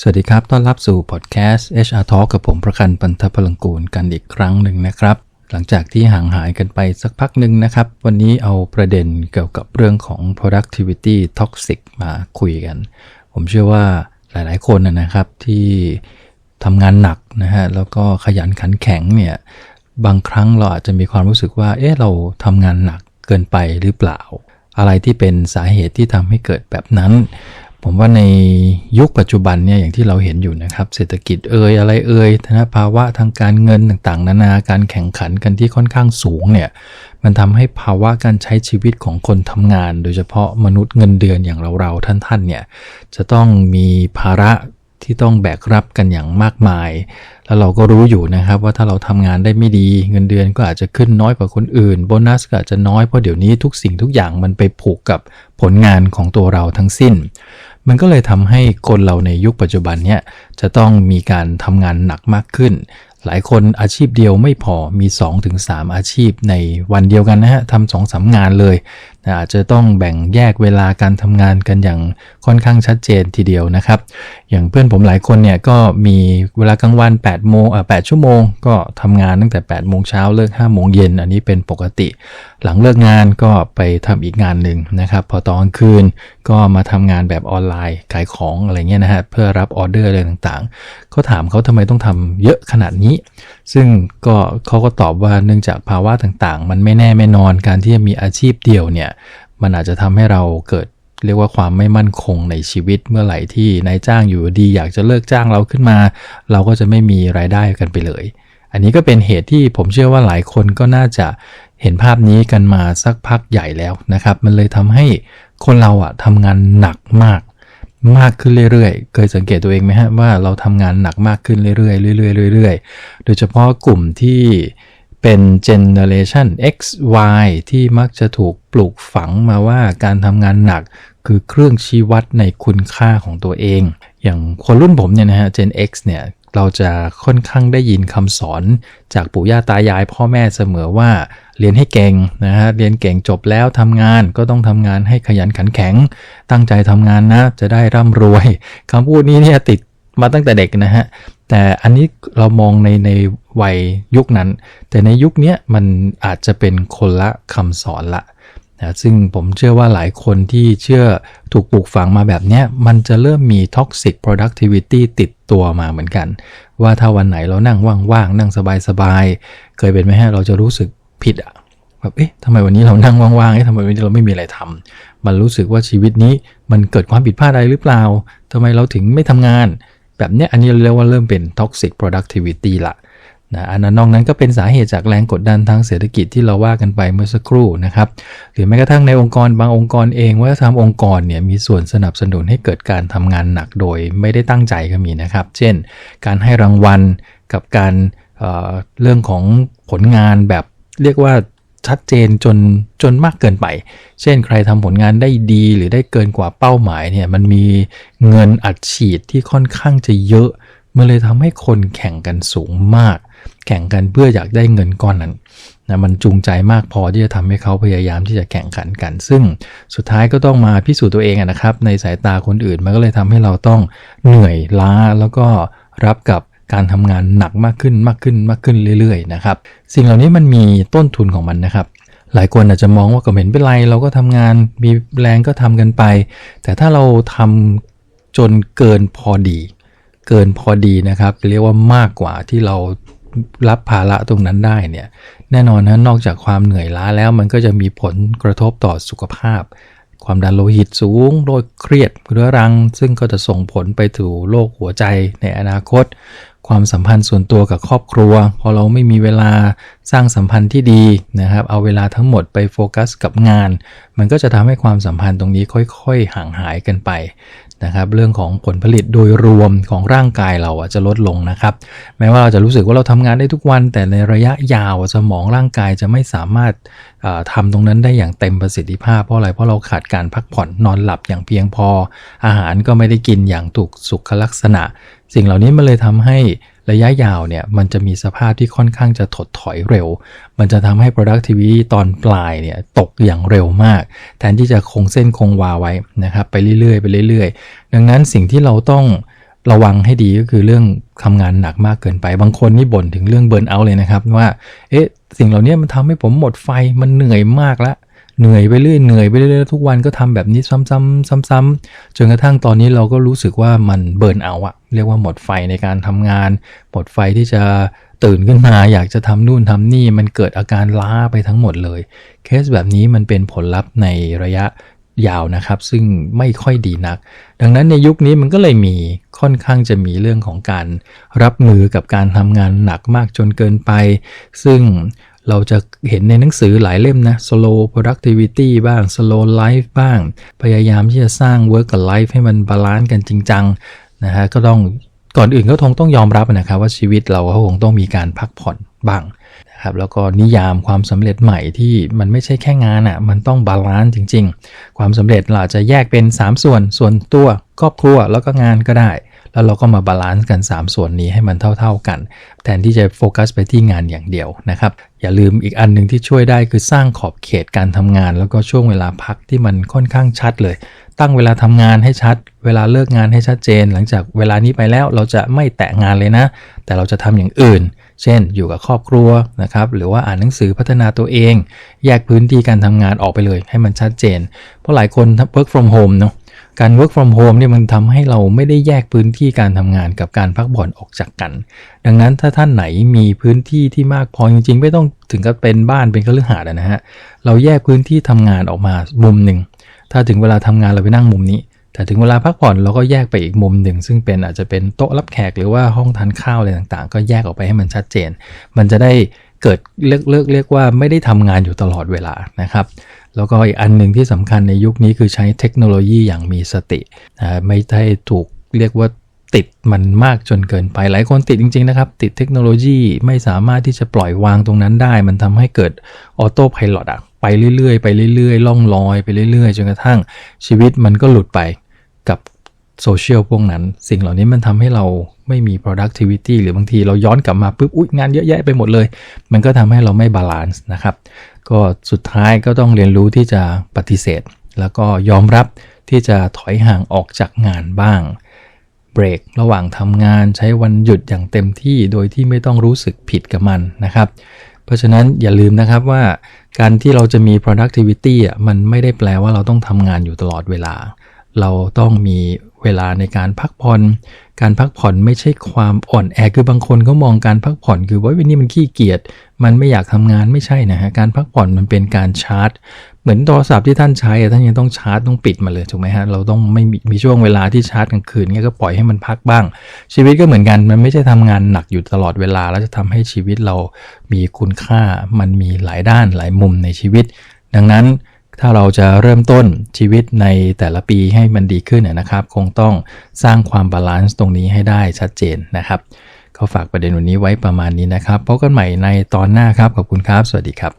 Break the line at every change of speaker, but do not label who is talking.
สวัสดีครับ ต้อนรับสู่พอดแคสต์ HR Talk กับผมประกันปันทพลังกูลกันอีกครั้งหนึ่งนะครับ หลังจากที่ห่างหายกันไปสักพักหนึ่งนะครับ วันนี้เอาประเด็นเกี่ยวกับเรื่องของ productivity toxic มาคุยกัน ผมเชื่อว่าหลายๆคนนะนะครับที่ทำงานหนักนะฮะแล้วก็ขยันขันแข็งเนี่ยบางครั้งเราอาจจะมีความรู้สึกว่า เอ๊ะ เราทำงานหนักเกินไปหรือเปล่า อะไรที่เป็นสาเหตุที่ทำให้เกิดแบบนั้น ผมว่าในยุคปัจจุบันเนี่ยอย่างที่เราเห็นอยู่นะครับ เศรษฐกิจเอ่ยอะไรเอ่ยธนภาวะทางการเงินต่างๆ นานาการแข่งขันกันที่ค่อนข้างสูงเนี่ยมันทำให้ภาวะการใช้ชีวิตของคนทำงาน โดยเฉพาะมนุษย์เงินเดือนอย่างเราๆท่านๆเนี่ยจะต้องมีภาระที่ต้องแบกรับกันอย่างมากมาย แล้วเราก็รู้อยู่นะครับว่าถ้าเราทำงานได้ไม่ดี เงินเดือนก็อาจจะขึ้นน้อยกว่าคนอื่น โบนัสก็อาจจะน้อยเพราะเดี๋ยวนี้ทุกสิ่งทุกอย่างมันไปผูกกับผลงานของตัวเราทั้งสิ้น มันก็เลยทำให้คนเราในยุคปัจจุบันเนี่ยจะต้องมีการทำงานหนักมากขึ้น หลายคนอาชีพเดียวไม่พอมี 2-3 อาชีพในวันเดียวกันนะฮะทำสองสางานเลยนะอาจจะต้องแบ่งแยกเวลาการทำงานกันอย่างค่อนข้างชัดเจนทีเดียวนะครับ อย่างเพื่อนผมหลายคนเนี่ยก็มีเวลากลางวัน8โมงอะ8ชั่วโมง ก็ทำงานตั้งแต่8โมงเช้าเลิก5โมงเย็น อันนี้เป็นปกติ หลังเลิกงานก็ไปทำอีกงานหนึ่งนะครับ พอตอนคืนก็มาทำงานแบบออนไลน์ขายของอะไรเงี้ยนะฮะเพื่อรับออเดอร์อะไรต่างๆก็ถามเขาทำไมต้องทำเยอะขนาดนี้ซึ่งก็เขาก็ตอบว่าเนื่องจากภาวะต่างๆ มันไม่แน่ไม่นอนการที่จะมีอาชีพเดียวเนี่ยมันอาจจะทำให้เราเกิดเรียกว่าความไม่มั่นคงในชีวิตเมื่อไหร่ที่นายจ้างอยู่ดีอยากจะเลิกจ้างเราขึ้นมา เราก็จะไม่มีรายได้กันไปเลย อันนี้ก็เป็นเหตุที่ผมเชื่อว่าหลายคนก็น่าจะเห็นภาพนี้กันมาสักพักใหญ่แล้วนะครับ มันเลยทำให้คนเราอะทำงานหนักมาก มากขึ้นเรื่อยๆ เคยสังเกตตัวเองไหมฮะว่าเราทำงานหนักมากขึ้นเรื่อยๆเรื่อยๆเรื่อยๆ โดยเฉพาะกลุ่มที่เป็น generation X Y ที่มักจะถูกปลูกฝังมาว่าการทำงานหนักคือเครื่องชี้วัดในคุณค่าของตัวเอง อย่างคนรุ่นผมเนี่ยนะฮะ Gen X เนี่ยเราจะค่อนข้างได้ยินคำสอนจากปู่ย่าตายายพ่อแม่เสมอว่า เรียนให้เก่งนะฮะเรียนเก่งจบแล้วทำงานก็ต้องทำงานให้ขยันขันแข็ง ตั้งใจทำงานนะ จะได้ร่ำรวยคำพูดนี้เนี่ยติดมาตั้งแต่เด็กนะฮะแต่อันนี้เรามองในในวัยยุคนั้น แต่ในยุคนี้มันอาจจะเป็นคนละคำสอนละนะซึ่งผมเชื่อว่าหลายคนที่เชื่อถูกปลูกฝังมาแบบนี้มันจะเริ่มมี toxic productivity ติดตัวมาเหมือนกัน ว่าถ้าวันไหนเรานั่งว่างๆ นั่งสบายๆ เคยเป็นไหมฮะเราจะรู้สึก ผิดอะแบบเอ๊ะทำไมวันนี้เรานั่งว่างๆเอ๊ะทำไมวันนี้เราไม่มีอะไรทำมันรู้สึกว่าชีวิตนี้มันเกิดความผิดพลาดอะไรหรือเปล่าทำไมเราถึงไม่ทำงาน แบบเนี้ยอันนี้เรียกว่าเริ่มเป็น toxic productivity ละนะอันนั้นนอกนั้นก็เป็นสาเหตุจากแรงกดดันทางเศรษฐกิจที่เราว่ากันไปเมื่อสักครู่นะครับหรือแม้กระทั่งในองค์กรบางองค์กรเองว่าทำองค์กรเนี่ยมีส่วนสนับสนุนให้เกิดการทำงานหนักโดยไม่ได้ตั้งใจก็มีนะครับ เช่น การให้รางวัลกับการเเรื่องของผลงานแบบ เรียกว่าชัดเจนจนจนมากเกินไป เช่นใครทำผลงานได้ดีหรือได้เกินกว่าเป้าหมายเนี่ยมันมีเงินอัดฉีดที่ค่อนข้างจะเยอะ มันเลยทำให้คนแข่งกันสูงมาก แข่งกันเพื่ออยากได้เงินก้อนนั้นนะมันจูงใจมากพอที่จะทำให้เขาพยายามที่จะแข่งขันกัน ซึ่งสุดท้ายก็ต้องมาพิสูจน์ตัวเองนะครับ ในสายตาคนอื่นมันก็เลยทำให้เราต้องเหนื่อยล้าแล้วก็รับกับ การทำงานหนักมากขึ้นมากขึ้นมากขึ้นเรื่อยๆนะครับสิ่งเหล่านี้มันมีต้นทุนของมันนะครับ หลายคนอาจจะมองว่าก็เห็นเป็นไร เราก็ทำงานมีแรงก็ทำกันไป แต่ถ้าเราทำจนเกินพอดี เกินพอดีนะครับเรียกว่ามากกว่าที่เรารับภาระตรงนั้นได้เนี่ยแน่นอนนะนอกจากความเหนื่อยล้าแล้วมันก็จะมีผลกระทบต่อสุขภาพ ความดันโลหิตสูงโรคเครียดเรื้อรัง ซึ่งก็จะส่งผลไปถึงโรคหัวใจในอนาคตความสัมพันธ์ส่วนตัวกับครอบครัว พอเราไม่มีเวลาสร้างสัมพันธ์ที่ดีนะครับ เอาเวลาทั้งหมดไปโฟกัสกับงาน มันก็จะทำให้ความสัมพันธ์ตรงนี้ค่อยๆ ห่างหายกันไปนะครับ เรื่องของผลผลิตโดยรวมของร่างกายเราจะลดลงนะครับ แม้ว่าเราจะรู้สึกว่าเราทำงานได้ทุกวัน แต่ในระยะยาวสมองร่างกายจะไม่สามารถทำตรงนั้นได้อย่างเต็มประสิทธิภาพเพราะอะไรเพราะเราขาดการพักผ่อนนอนหลับอย่างเพียงพอ อาหารก็ไม่ได้กินอย่างถูกสุขลักษณะ สิ่งเหล่านี้มันเลยทำให้ระยะยาวเนี่ยมันจะมีสภาพที่ค่อนข้างจะถดถอยเร็ว มันจะทำให้ productivity ตอนปลายเนี่ยตกอย่างเร็วมาก แทนที่จะคงเส้นคงวาไว้นะครับไปเรื่อยๆไปเรื่อยๆ ดังนั้นสิ่งที่เราต้องระวังให้ดีก็คือเรื่องทำงานหนักมากเกินไป บางคนนี่บ่นถึงเรื่องเบิร์นเอาเลยนะครับว่า เอ๊ะ สิ่งเหล่านี้มันทำให้ผมหมดไฟ มันเหนื่อยมากละ เหนื่อยไปเรื่อยเหนื่อยไปเรื่อยทุกวันก็ทำแบบนี้ซ้ำๆซ้ำๆจนกระทั่งตอนนี้เราก็รู้สึกว่ามันเบิร์นเอาอะเรียกว่าหมดไฟในการทำงาน หมดไฟที่จะตื่นขึ้นมาอยากจะทำนู่นทำนี่มันเกิดอาการล้าไปทั้งหมดเลย เคสแบบนี้มันเป็นผลลัพธ์ในระยะยาวนะครับ ซึ่งไม่ค่อยดีนัก ดังนั้นในยุคนี้มันก็เลยมีค่อนข้างจะมีเรื่องของการรับมือกับการทำงานหนักมากจนเกินไป ซึ่ง เราจะเห็นในหนังสือหลายเล่มนะ slow productivity บ้าง slow life บ้าง พยายามที่จะสร้าง work กับ life ให้มันบาลานซ์กันจริงจังนะฮะก็ต้องก่อนอื่นก็คงต้องยอมรับนะครับว่าชีวิตเราก็คงต้องมีการพักผ่อนบ้างนะครับแล้วก็นิยามความสำเร็จใหม่ที่มันไม่ใช่แค่งานอะ่ะมันต้องบาลานซ์จริง ๆ ความสำเร็จเราจะแยกเป็น 3 ส่วนส่วนตัวครอบครัวแล้วก็งานก็ได้ แล้วเราก็มาบาลานซ์กัน 3 ส่วนนี้ให้มันเท่า ๆกัน แทนที่จะโฟกัสไปที่งานอย่างเดียวนะครับ อย่าลืมอีกอันหนึ่งที่ช่วยได้คือสร้างขอบเขตการทำงาน แล้วก็ช่วงเวลาพักที่มันค่อนข้างชัดเลย ตั้งเวลาทำงานให้ชัด เวลาเลิกงานให้ชัดเจน หลังจากเวลานี้ไปแล้วเราจะไม่แตะงานเลยนะ แต่เราจะทำอย่างอื่นเช่น อยู่กับครอบครัวนะครับ หรือว่าอ่านหนังสือพัฒนาตัวเอง แยกพื้นที่การทำงานออกไปเลย ให้มันชัดเจน เพราะหลายคน work from home เนาะ การ work from home เนี่ยมันทำให้เราไม่ได้แยกพื้นที่การทำงานกับการพักผ่อนออกจากกัน ดังนั้นถ้าท่านไหนมีพื้นที่ที่มากพอจริงๆ ไม่ต้องถึงกับเป็นบ้านเป็นคฤหาสน์นะฮะ เราแยกพื้นที่ทำงานออกมามุมหนึ่ง ถ้าถึงเวลาทำงานเราไปนั่งมุมนี้แต่ถึงเวลาพักผ่อนเราก็แยกไปอีกมุมหนึ่ง ซึ่งเป็นอาจจะเป็นโต๊ะรับแขกหรือว่าห้องทานข้าวอะไรต่างๆ ก็แยกออกไปให้มันชัดเจน มันจะได้ เกิดเรียกเรียกเรียกว่าไม่ได้ทำงานอยู่ตลอดเวลานะครับ แล้วก็อีกอันหนึ่งที่สำคัญในยุคนี้คือใช้เทคโนโลยีอย่างมีสตินะไม่ได้ถูกเรียกว่าติดมันมากจนเกินไปหลายคนติดจริงๆนะครับ ติดเทคโนโลยีไม่สามารถที่จะปล่อยวางตรงนั้นได้ มันทำให้เกิดออโต้พายロอะไปเรื่อยๆ ไปเรื่อยๆ ล่องลอยไปเรื่อยๆ จนกระทั่งชีวิตมันก็หลุดไป โซเชียลพวกนั้น สิ่งเหล่านี้มันทำให้เราไม่มี productivity หรือบางทีเราย้อนกลับมาปุ๊บอุ๊ยงานเยอะแยะไปหมดเลย มันก็ทำให้เราไม่บาลานซ์นะครับ ก็สุดท้ายก็ต้องเรียนรู้ที่จะปฏิเสธ แล้วก็ยอมรับที่จะถอยห่างออกจากงานบ้างเบรกระหว่างทำงานใช้วันหยุดอย่างเต็มที่โดยที่ไม่ต้องรู้สึกผิดกับมันนะครับ เพราะฉะนั้นอย่าลืมนะครับว่าการที่เราจะมี productivity อะมันไม่ได้แปลว่าเราต้องทำงานอยู่ตลอดเวลา เราต้องมี เวลาในการพักผ่อน การพักผ่อนไม่ใช่ความอ่อนแอคือบางคนเขามองการพักผ่อนคือว่าวันนี้มันขี้เกียจมันไม่อยากทำงานไม่ใช่นะฮะการพักผ่อนมันเป็นการชาร์จ เหมือนโทรศัพท์ที่ท่านใช้ท่านยังต้องชาร์จต้องปิดมาเลยถูกไหมฮะเราต้องไม่มีช่วงเวลาที่ชาร์จกลางคืนเงี้ยก็ปล่อยให้มันพักบ้าง ชีวิตก็เหมือนกันมันไม่ใช่ทำงานหนักอยู่ตลอดเวลา แล้วจะทำให้ชีวิตเรามีคุณค่ามันมีหลายด้านหลายมุมในชีวิต ดังนั้น ถ้าเราจะเริ่มต้นชีวิตในแต่ละปีให้มันดีขึ้นนะครับ คงต้องสร้างความบาลานซ์ตรงนี้ให้ได้ชัดเจนนะครับก็ฝากประเด็นวันนี้ไว้ประมาณนี้นะครับพบกันใหม่ในตอนหน้าครับขอบคุณครับ สวัสดีครับ